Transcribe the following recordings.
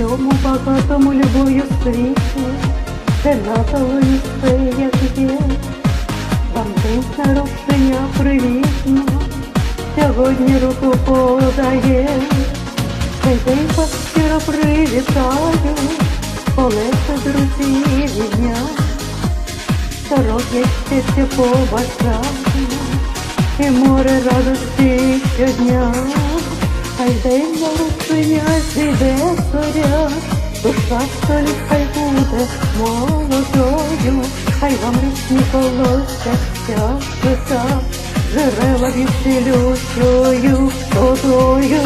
Цьому багатому любою світі, де натовою все, як є, вам день народження привітно, сьогодні руку подає, цей день вас щиро привітаю, полегше друзі від дня, здоров'я щастя побажаю, і море радості щодня. Хай день народження зійде зоря, душа в столі хай буде молодою, хай вам річні колося щастя, джерела від цілющою водою,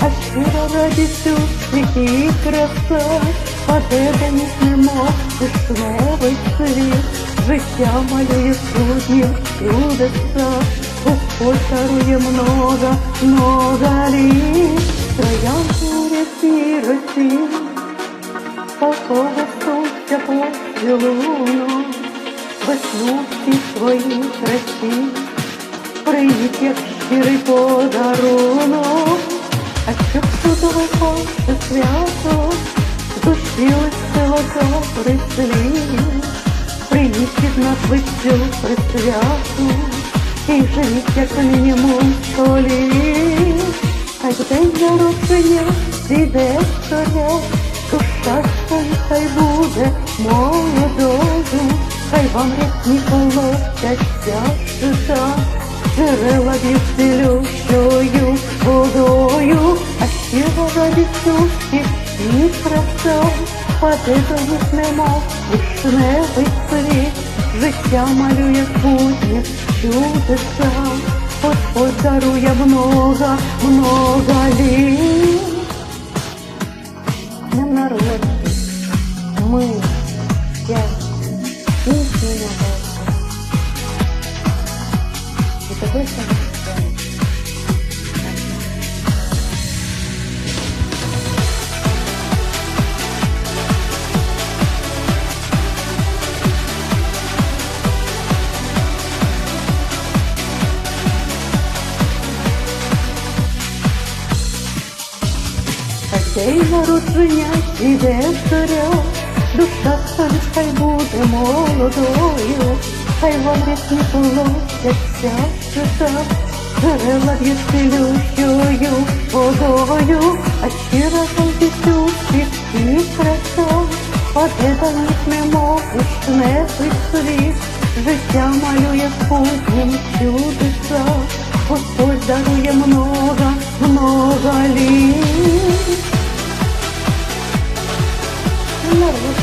а щира радістю світі краса, паде них немов вишневий світ, життя малює суднів чудеса. Господь дарує много, много літ, троян буря році, такого сонця поцілунок, весну всі свої красі, прийміть як щирий подарунок, а щоб чудове ваше свято, з душі весело добрий слід, прийміть від нас вицю присвяту, і живіть як мінімум столі, хай день народження зійде зоря, душа хай буде молодою, хай вам рясні колотяться жита, джерела від цілющою водою, а щиро радістю всіх і краса, паде до них немов вишневий світ, життя малює путнє чудеса, Господь дарує много, много літ. Днем народження, ми, щастя, пісні небесні. І тебе самостійно. День народження іде зоря, душа столі хай буде молодою, хай вам рясні полосяться жита, джерела цілющою водою, а щира жовтістю всіх і краса, паде до них немов вишневий світ, життя малює путнім чудеса, Господь дарує много, много літ. Caramba.